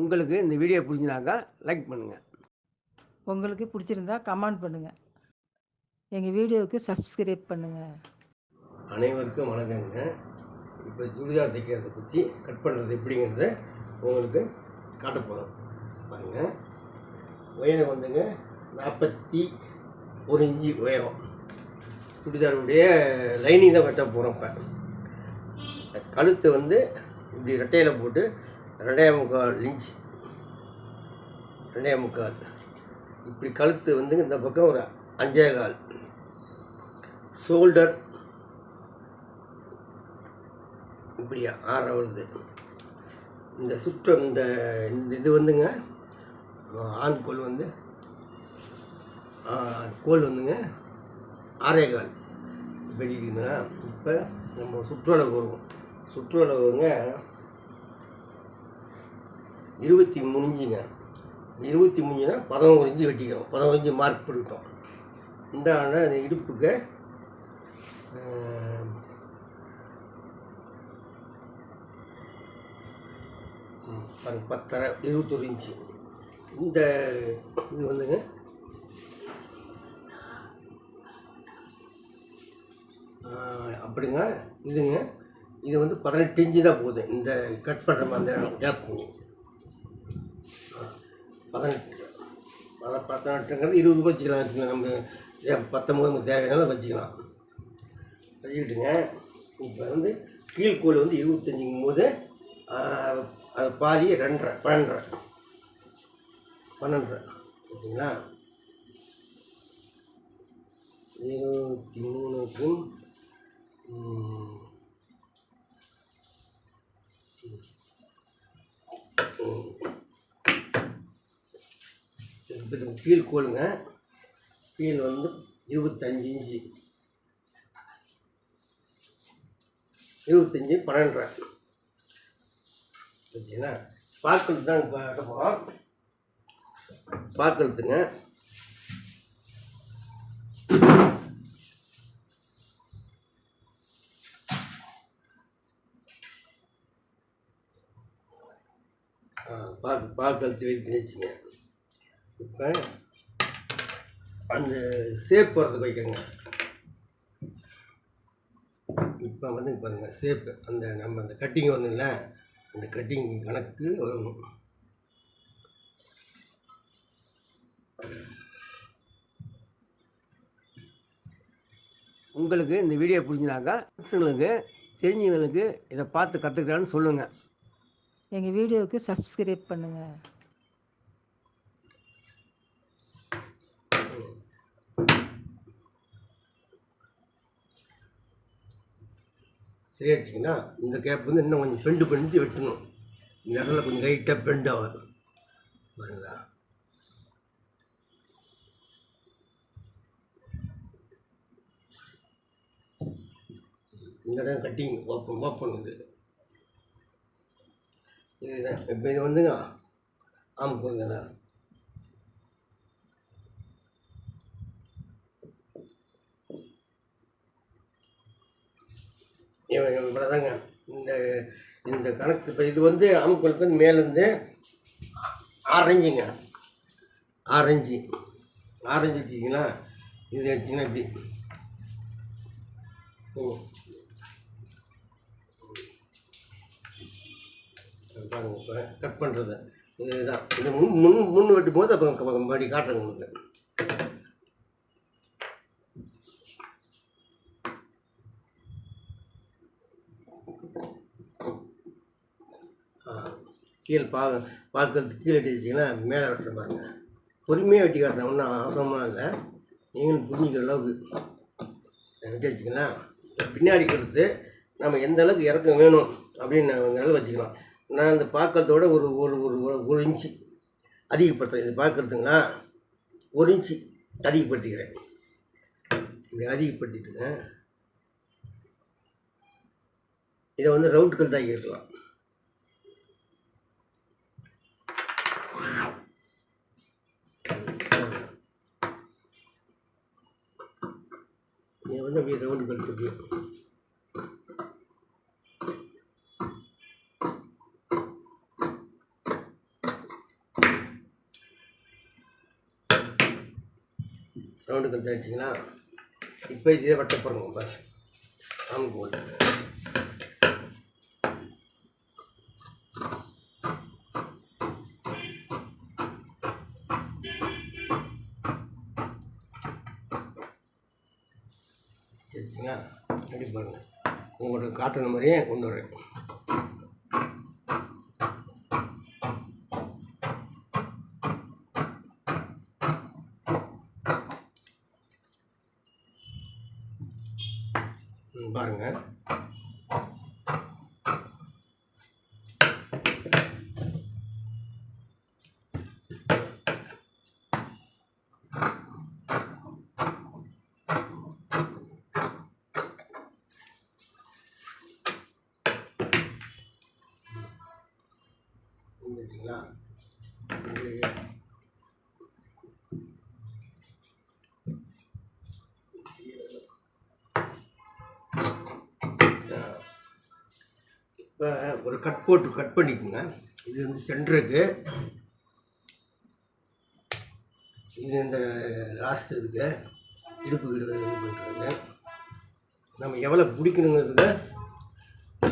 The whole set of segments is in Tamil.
உங்களுக்கு இந்த வீடியோ பிடிச்சிருந்தாக்கா லைக் பண்ணுங்கள் உங்களுக்கு பிடிச்சிருந்தா கமெண்ட் பண்ணுங்கள் எங்கள் வீடியோவுக்கு சப்ஸ்கிரைப் பண்ணுங்கள் அனைவருக்கும் வணக்கங்க. இப்போ சுடிதார் தைக்கிறதை பற்றி கட் பண்ணுறது எப்படிங்கிறத உங்களுக்கு காட்ட போகிறோம் பாருங்கள் உயரம் வந்துங்க நாற்பத்தி ஒரு இன்ச்சு உயரம். சுடிதாருடைய லைனிங் தான் வெட்ட போகிறோம் இப்போ. கழுத்து வந்து இப்படி ரெட்டையில் போட்டு ரெண்டே முக்கால் இன்ச். ரெண்டே முக்கால் இப்படி கழுத்து வந்து இந்த பக்கம் ஒரு அஞ்சே கால் ஷோல்டர். இப்படி ஆறரை வருது. இந்த சுற்றம் இந்த இந்த இது வந்துங்க ஆண் கோல் வந்து கோல் வந்துங்க ஆறே கால் வெட்டிட்டுங்களா இப்போ நம்ம சுற்றளவு வருவோம். சுற்றளவுங்க இருபத்தி மூணு இன்ச்சுங்க இருபத்தி மூணுனா பதினோரு இன்ச்சு வெட்டிக்கிறோம் பதினோரு இன்ச்சு மார்க் பண்ணிட்டோம் இந்த அந்த இடுப்புக்கு பாருங்க பத்தரை இருபத்தொரு இன்ச்சு. இந்த இது வந்துங்க. அப்படிங்க. இதுங்க. இது வந்து பதினெட்டு இன்ச்சு தான் போகுது. இந்த கட் பண்ணுற மாதிரி அந்த இடம் கேப் பண்ணி பதினெட்டு. பத பதினெட்டுங்கிறது இருபது ரூபா வச்சுக்கலாம். வச்சுக்கலாம் நம்ம பத்தொம்பது நமக்கு தேவையானாலும் வச்சுக்கலாம். வச்சுக்கிட்டுங்க. இப்போ வந்து கீழ்கோல் வந்து இருபத்தஞ்சிங்கும் போது அது பாதி ரெண்டரை பன்னெண்டரை. பன்னெண்டரை. ஓகேங்களா? இருபத்தி மூணுக்கு இப்போ இது கீழ் கோலுங்க பீல் வந்து இருபத்தஞ்சி இன்ச்சு. இருபத்தஞ்சி பன்னெண்டரை. வச்சுங்களா பார்க்கழுத்து தான் இப்போ கட்ட போகிறோம் பார்க்கழுத்துங்க பார்க்க பார்க்கறது வெயிட் பண்ணி இப்போ அந்த சேப் போகிறதுக்கு வைக்கிறேங்க. இப்போ வந்து பாருங்கள் சேப்பு அந்த நம்ம அந்த கட்டிங் வரணுங்கள அந்த கட்டிங் கணக்கு வரணும். உங்களுக்கு இந்த வீடியோ பிடிச்சிருந்தாக்கா பசங்களுக்கு தெரிஞ்சவங்களுக்கு இதை பார்த்து கற்றுக்கிறான்னு சொல்லுங்கள் எங்கள் வீடியோவுக்கு சப்ஸ்கிரைப் பண்ணுங்கள் சரியாச்சுங்கன்னா இந்த கேப் வந்து இன்னும் கொஞ்சம் பெண்டு பண்ணி வெட்டணும். இந்த இடத்துல கொஞ்சம் லைட்டாக பெண்ட் ஆகும் பாருங்களா? இந்த இடம் கட்டிங் ஓப்பன் ஓப்பன் இது. இதுதான். இப்போ இது வந்துங்க. ஆமாம் போதுங்கண்ணா இவ்வளோதாங்க இந்த இந்த கணக்கு இப்போ இது வந்து அமுக்களுக்கு வந்து மேலேருந்து ஆரஞ்சுங்க ஆரஞ்சு ஆரஞ்சு இன்ச்சு வச்சிங்கன்னா இது வச்சிங்கன்னா இப்படி. ஓ. பாருங்க இப்போ கட் பண்ணுறது இதுதான் இது முன் முன் முன் வெட்டும் போது அப்போ மறுபடி காட்டுறேங்க உங்களுக்கு. கீழே பா பார்க்கறதுக்கு கீழே வெட்டி மேலே வெட்டுற பாருங்க பொறுமையாக வெட்டி காட்டுறேன் ஒன்றும் அவசரமாக இல்லை. நீங்களும் புரிஞ்சிக்கிற அளவுக்கு வெட்டி வச்சுக்கலாம் பின்னாடி கொடுத்து நம்ம எந்த அளவுக்கு இறக்கம் வேணும் அப்படின்னு அளவு வச்சுக்கலாம் நான் இந்த பார்க்கறதோட ஒரு ஒரு ஒரு ஒரு- ஒரு இன்ச்சு அதிகப்படுத்துகிறேன் இது பார்க்கறதுங்களா ஒரு இன்ச்சு அதிகப்படுத்திக்கிறேன். இப்படி அதிகப்படுத்திட்டுங்க. இதை வந்து ரவுட்டுகள் தான் இருக்கலாம் இதை வந்து அப்படியே ரவுண்டு கழுத்து அப்படியே ரவுண்டு கழுத்து இப்போ இதே வட்ட போடுங்க பாரு ஆம்கோல் சரிங்களா எப்படி பாருங்கள் உங்களுக்கு காட்டுன மாதிரியே கொண்டு வரேன் ம், பாருங்க வந்துச்சுங்களா? இப்போ ஒரு கட் போட்டு கட் பண்ணிக்கோங்க. இது வந்து சென்டருக்கு இது இந்த லாஸ்ட் இதுக்கு. இடுப்பு இது இது பண்ணுறது நம்ம எவ்வளோ பிடிக்கணுங்கிறதுக்கு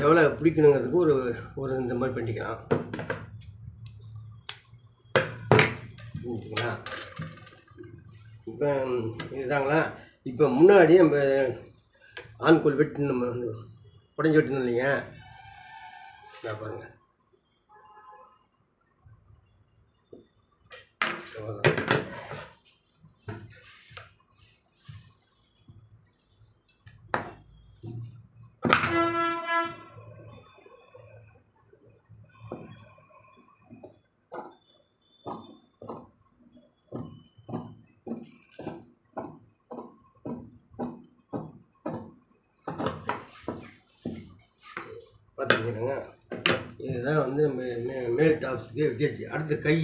எவ்வளோ பிடிக்கணுங்கிறதுக்கு ஒரு ஒரு இந்த மாதிரி பண்ணிக்கலாம். ஓகேங்களா இப்போ இதுதாங்களா? இப்போ முன்னாடி நம்ம ஆண்கோல் வெட்டு நம்ம வந்து உடஞ்சி வெட்டணும் இல்லைங்க நான் பாருங்கள் பார்த்துக்கிடுங்க இதுதான் வந்து மே மே மேல் டாப்ஸுக்கு வித்தியாச்சு அடுத்து கை.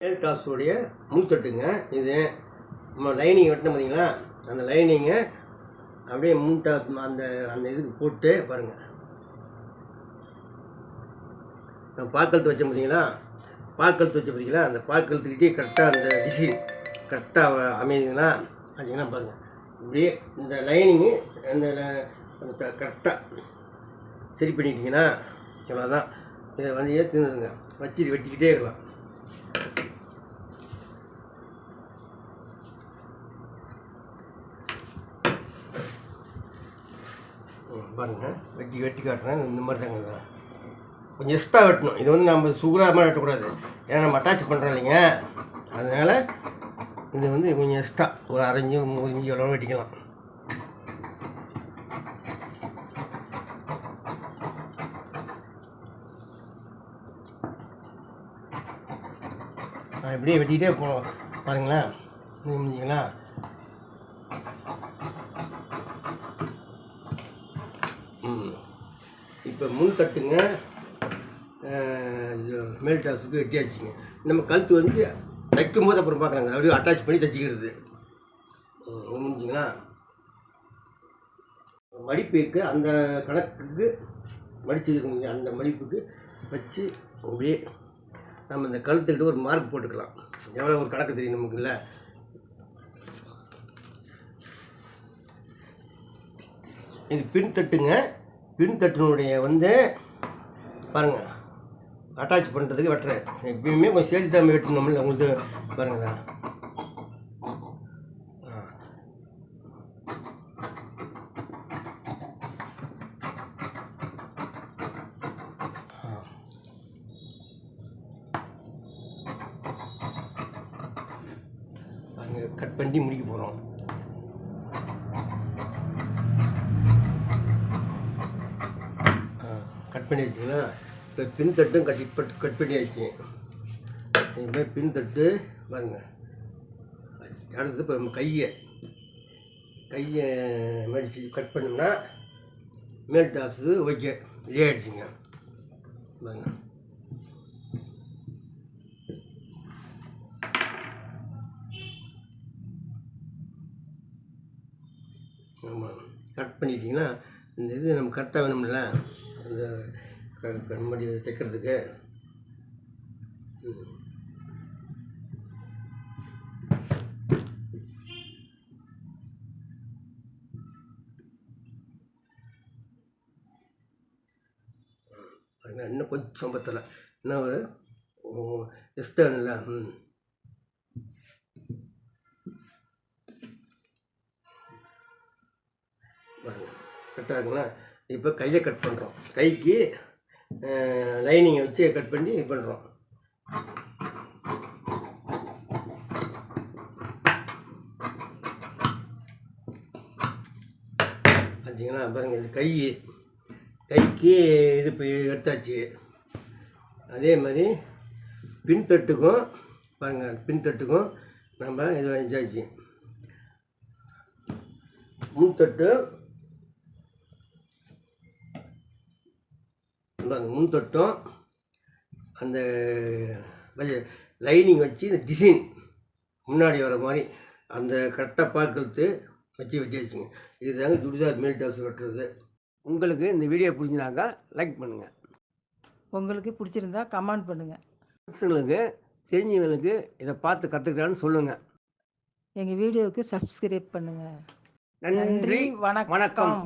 மேல் டாப்ஸுடைய முன்தட்டுங்க இது நம்ம லைனிங் வெட்டினோம் பார்த்தீங்களா அந்த லைனிங்கை அப்படியே முன் டாப் அந்த அந்த இதுக்கு போட்டு பாருங்கள் நான் பாக்கழுத்து வச்சேன் பார்த்தீங்களா பாக்கழுத்து வச்ச பார்த்தீங்களா அந்த பாக்கழுத்துக்கிட்டே கரெக்டாக அந்த டிசைன் கரெக்டாக அமையுதுங்களா? வச்சிங்கன்னா பாருங்கள் இப்படியே இந்த லைனிங்கு அந்த கரெக்டாக சரி பண்ணிட்டீங்கன்னா இவ்வளோதான் இதை வந்து ஏற்றுங்க வச்சு வெட்டிக்கிட்டே இருக்கலாம். ம், வெட்டி வெட்டி காட்டுறேன். இந்த மாதிரி தாங்க தான் கொஞ்சம் எக்ஸ்ட்ரா வெட்டணும். இது வந்து நம்ம சுகராக மாதிரி வெட்டக்கூடாது. ஏன்னா நம்ம அட்டாச் பண்ணுறோம் இல்லைங்க. அதனால் இது வந்து கொஞ்சம் எக்ஸ்ட்ரா ஒரு அரைஞ்சு மூணு இஞ்சி எவ்வளோ வெட்டிக்கலாம் நான் இப்படியே வெட்டிக்கிட்டே போகணும் பாருங்களேன். முடிஞ்சுங்களா? ம். இப்போ முன் தட்டுங்க மேல் டாப்ஸுக்கு வெட்டியாச்சுங்க. நம்ம கழுத்து வந்து தைக்கும் போது அப்புறம் பார்க்குறாங்க. அப்படியே அட்டாச் பண்ணி தைச்சிக்கிறது. முடிஞ்சிங்களா மடிப்புக்கு அந்த கணக்குக்கு மடிச்சதுக்கு அந்த மடிப்புக்கு வச்சு அப்படியே நம்ம இந்த கழுத்துக்கிட்ட ஒரு மார்க் போட்டுக்கலாம். எவ்வளோ ஒரு கணக்கு தெரியும் நமக்கு இல்லை இது பின் தட்டுங்க பின் தட்டினுடைய வந்து பாருங்கள் அட்டாச் பண்ணுறதுக்கு வெட்டுறேன். எப்பயுமே கொஞ்சம் சேர்த்து தான் வெட்டணும்ல உங்களுக்கு பாருங்க. ஆ பாருங்க கட் பண்ணி முடிக்க போகிறோம் கட் பண்ணி வச்சுங்களா இப்போ பின் தட்டும் கட்டி பட் கட் பண்ணியாச்சு இதுமாதிரி பின் தட்டு பாருங்க. அடுத்தது இப்போ நம்ம கையை கையை மடித்து கட் பண்ணோம்னா மேல் டாப்ஸு ஓகே ரெடி ஆகிடுச்சிங்க பாருங்க. ஆமாம் கட் பண்ணிட்டீங்கன்னா இந்த இது நம்ம கரெக்டாக வேணும்ல அந்த கண்மடி தைக்கிறதுக்கு. இன்னும் கொஞ்சம் பத்தலை என்ன ஒரு எக்ஸ்டர்னில் ம். பாருங்கள் கரெக்டாக இருக்குங்களா? இப்போ கையை கட் பண்ணுறோம் கைக்கு லைனிங்கை வச்சு கட் பண்ணி இது பண்ணுறோம். ஆச்சுங்களா பாருங்கள் இது கை கைக்கு இது எடுத்தாச்சு. அதே மாதிரி பின்தட்டுக்கும் பாருங்கள் பின்தட்டுக்கும் நம்ம இது வச்சாச்சு. முன்தட்டு பாருங்க முன்தட்டும் அந்த லைனிங் வச்சு இந்த டிசைன் முன்னாடி வர மாதிரி அந்த கரெக்டாக பார்க்கறது வச்சு வெட்டியாச்சுங்க இதுதாங்க சுடிதார் மேல் டாப்ஸ் வெட்டுறது உங்களுக்கு இந்த வீடியோ பிடிச்சிருந்தாக்கா லைக் பண்ணுங்கள் உங்களுக்கு பிடிச்சிருந்தா கமெண்ட் பண்ணுங்கள் ஃப்ரெண்ட்ஸுங்களுக்கு தெரிஞ்சவங்களுக்கு இதை பார்த்து கற்றுக்கிறான்னு சொல்லுங்கள் எங்கள் வீடியோவுக்கு சப்ஸ்கிரைப் பண்ணுங்கள் நன்றி நன்றி வணக்கம். வணக்கம்.